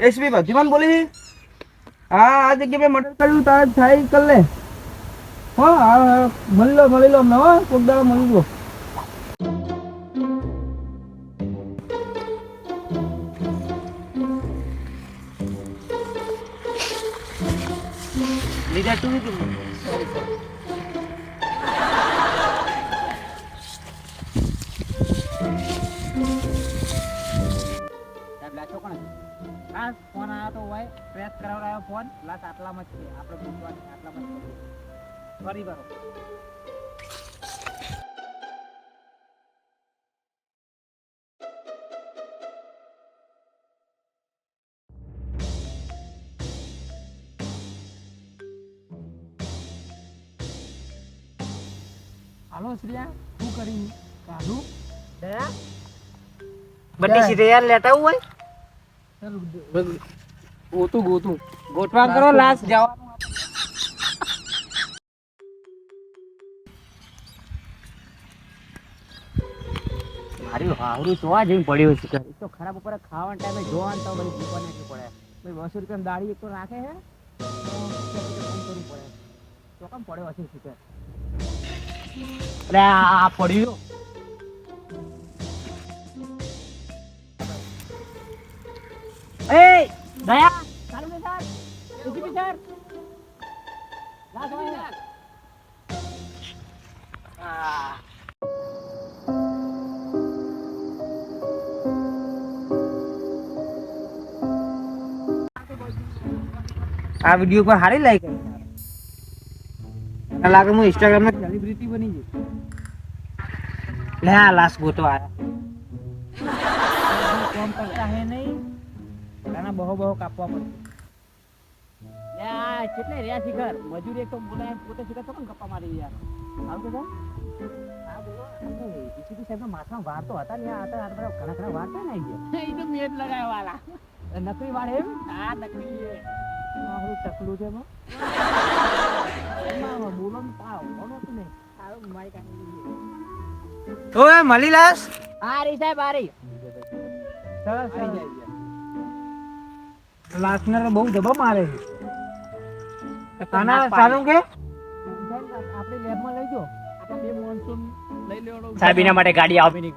SP ભજીમાન બોલી છે? હા આ જગ્યાએ મેં મર્ડર કર્યું તારે થાય કર લે હા હા મળી લો મળી લો અમને હા કોક દાડો મળી લો. લીધા તું? હા ફોન આવ્યો તો હોય પ્રેસ કરાવડાયો ફોન લાસ આટલામાં જ છે આપણે પૂછવાનું છે, આટલામાં જ છે. ફરી બરો હાલો શ્રેયા શું કરી કાઢું દયા બધી સીધે યાર લેતા હોય ગોતું ગોતું. ગોઠવાણ કરો લાસ્ટ જવાનું. મારી હાવરું જોવા જેવું પડ્યું છે તો ખરાબ ઉપર ખાવાના ટાઈમે જોવાનું તો બધી ભૂખવા નાખવી પડે. ભાઈ બસો રૂપિયા એક તો રાખે છે કરવું પડે તો કેમ પડ્યો હશે શીખર અરે આ પડ્યું એ દયા ચાલુ ને સર સીસીપી સર લાસ હોય સર આ વીડિયો પર સારી લાઈક લાગે હું ઇન્સ્ટાગ્રામમાં સેલિબ્રિટી બની જઈશ લે આ લાસ્ટ ગોતો આયા બહુ બહુ કાપવા પડે. કેટલે રહ્યા શિખર મજૂરી એક તો બોલાય પોતે શિખર તો પણ ગપ્પા મારી યાર? આવું કે ડીસીપી સાહેબ માથામાં વાર તો હતા ને આ હતા આ બધા ઘણા ઘણા વાર છે ને એ તો મેદ લગાવ્યા વાલા. નકલી વાળ એમ? હા નકલી મારું ટકલું છે એમાં બોલો ને પાવ બોલો તું ને સારું મારી ઓય આ રહી સાહેબ આ રહી સરસ જાય લાસ્ટ ને તો બહુ ધબા મારે છે. કાના સારું કે? આપણે લેબમાં લઈ જો બે મોનસૂન લઈ લેવાનો સાહેબ એના માટે ગાડી આવી. નહીં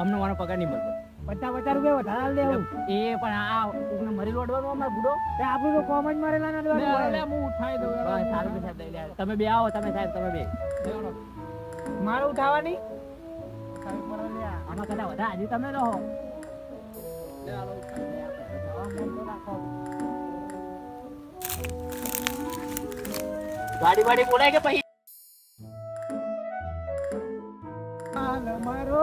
અમને મારો પગાર નહીં મળતો. પચાસ પચાસ રૂપિયા વધારે લેવું એ પણ આ કોકને મરી લોડવાનો અમાર બુડો એ આપણું તો કોમ જ મરેલા ના હું ઉઠાઈ દઉં. સારું કે સાહેબ લઈ લે તમે બે આવો તમે સાહેબ તમે બે. મારે ઉઠાવાની આમાં કદાચ વધારે હજી તમે રહો. ગાડી વાડી બોલાય કે પછી? મારો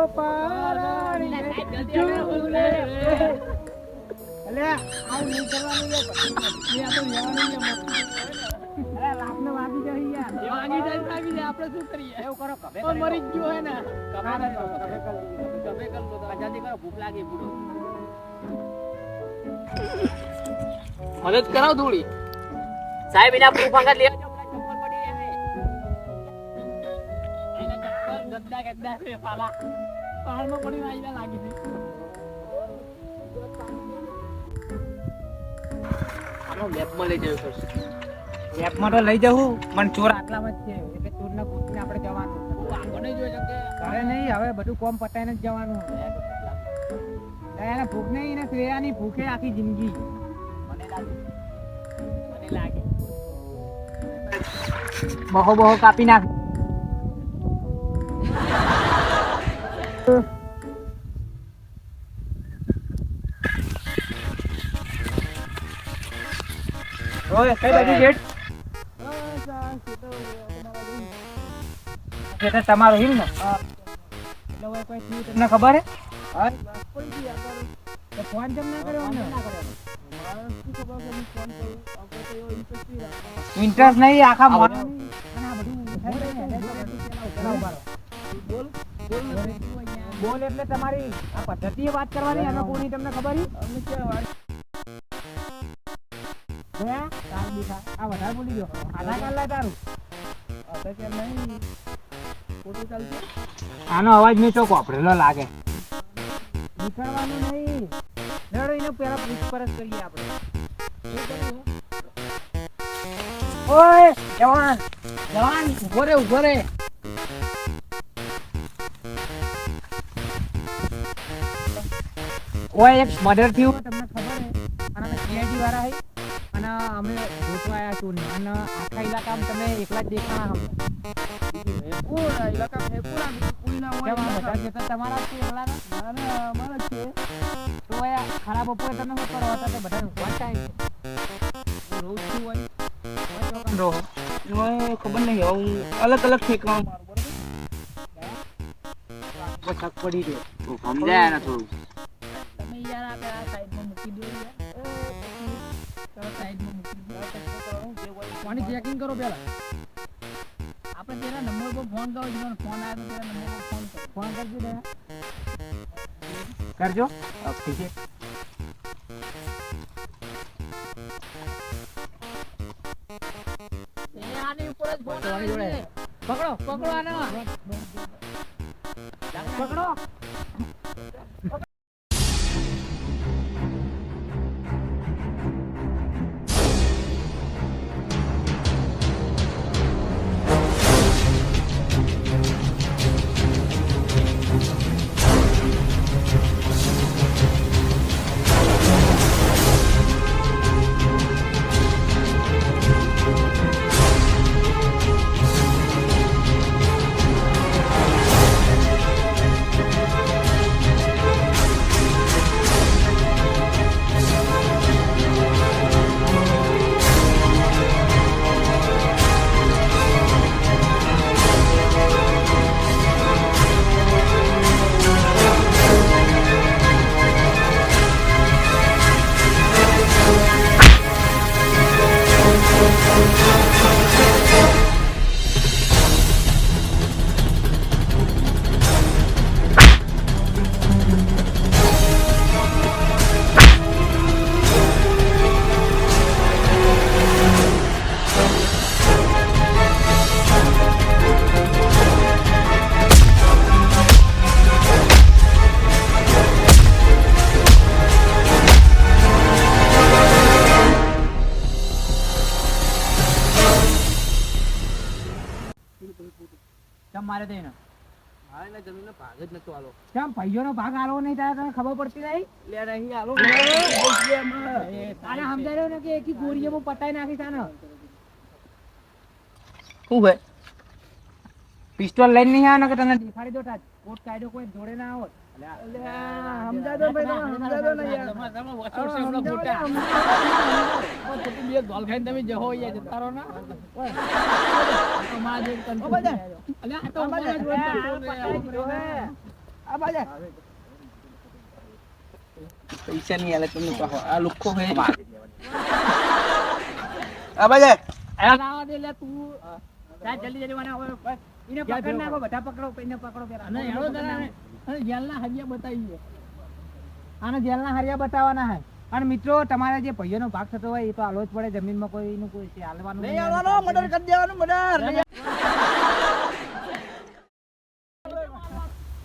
શું કરીએ? એવું કરો કભે જ ગયો હે ને. કભે કરો જલ્દી કરો ભૂખ લાગી બુડો મદદ કરાવ થોડી સાહેબ એના ભૂખ અંગત લેવા ગદ્દા ગદ્દા છે પાલા. પહાડમાં પડીને આઈને લાગી છે. આનો લેબમાં લઈ જવું પડશે લેબમાં તો લઈ જવું પણ ચોર આટલામાં જ છે એટલે ચોરને ગોતીને આપણે જવાનું. આપણે નહીં જોઈ શકે. ઘરે નહીં હવે બધું કોમ પતાઈને જ જવાનું. એને ભૂખ નહીં એને શ્રેયાની ભૂખે આખી જિંદગી. મને લાગે. મને લાગે. બહો બહો કાપી નાખ. ઓય કઈ બાજુ ગેટ? ખેતર તમારો હિલ ને? તમને ખબર હે? ફોન કેમ ના કર્યો ઇન્ટરેસ્ટ નહીં આખા. બોલ. બોલ એટલે તમારી આ પદ્ધતિએ વાત કરવાની અમે કોની તમને ખબર અમે ક્યાં વાત? તાર આ વધારે બોલી ગયો. આધા લાય તારું. નહીં? ચાલશે? આનો અવાજ મેં ચોક વાપરેલો લાગે. નીકળવાનું નહીં. હેડો એને પેલા પૂછપરછ કરીએ આપણે. ઓય જવાન. જવાન ઊભો રે ઊભો રે. ઓય એક મર્ડર થયું તમને ખબર હે અને અમે સીઆઈડી વાળા હે. અને અમે ગોતવા આયા છું અને આખા ઇલાકામાં તમે એકલા જ દેખાણા હમ છે છે. છે. ખબર નહીં હું અલગ અલગ બરોબર? પડી ગયો સમજાય ને થોડું? યાર આ સાઈડમાં મૂકી દો યાર. એ, પછી પેલા સાઈડમાં મૂકી દો. પાણી ચેકિંગ કરો પેલા આપણે પેલા નંબર પર ફોન કરો જેનો ફોન આવ્યો તો પેલા નંબર પર ફોન કરો ફોન કરજો દે કરજો ઠીક છે. પકડો પકડો આને પકડો મારે તેને મારે ના જમીનનો ભાગ જ નતો આલો કેમ ભાઈઓનો ભાગ આલો નહીં તારે તને ખબર પડતી નહીં લે નહીં આલો તારે સમજાયો ને કે એકી ગોળીએ પતાઈ નાખી તાને શું ભાઈ પિસ્તોલ લઈને નહીં આવ્યો ને કે તને દેખાડી દો તાજ કોટ કાયદો કોઈ જોડે ના આવો સમજા દો ભાઈ તમે સમજા દો ને યાર તમે જહો યાર જતા રહો ના. પૈસા નહીં આલે, તમને કહો આ લુખો હે આ બાજુ. જલ્દી જલ્દી મને હવે ઇને પકડ નાખો બધા પકડો ઇને પકડો પેરા અને હેડો દરા. અને જેલના હરિયા બતાવીએ આને જેલના હરિયા બતાવવાના હે અને મિત્રો તમારે જે ભાઈઓનો ભાગ થતો હોય એ તો આલો જ પડે. જમીનમાં કોઈનું કોઈ હાલવાનું નહીં હાલવાનો મર્ડર કરી દેવાનું મર્ડર.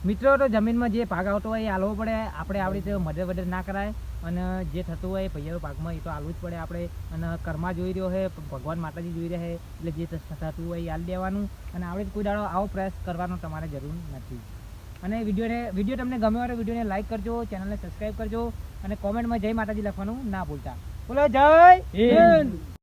મિત્રો તો જમીનમાં જે ભાગ આવતો હોય એ હાલવો પડે. આપણે આવી રીતે મર્ડર વડર ના કરાય. અને જે થતું હોય ભાઈઓનો ભાગમાં એ તો હાલવું જ પડે આપણે. અને કર્મા જોઈ રહ્યો છે ભગવાન માતાજી જોઈ રહ્યા છે. એટલે જે થતું હોય એ હાલ દેવાનું. અને આવડે કોઈ દાડો આવો પ્રયાસ કરવાનો તમારે જરૂર નથી. અને વિડીયોને વીડિયો તમને ગમ્યો હોય તો વિડીયોને લાઇક કરજો ચેનલને સબસ્ક્રાઈબ કરજો અને કોમેન્ટમાં જય માતાજી લખવાનું ના ભૂલતા. બોલો જય હિન્દ.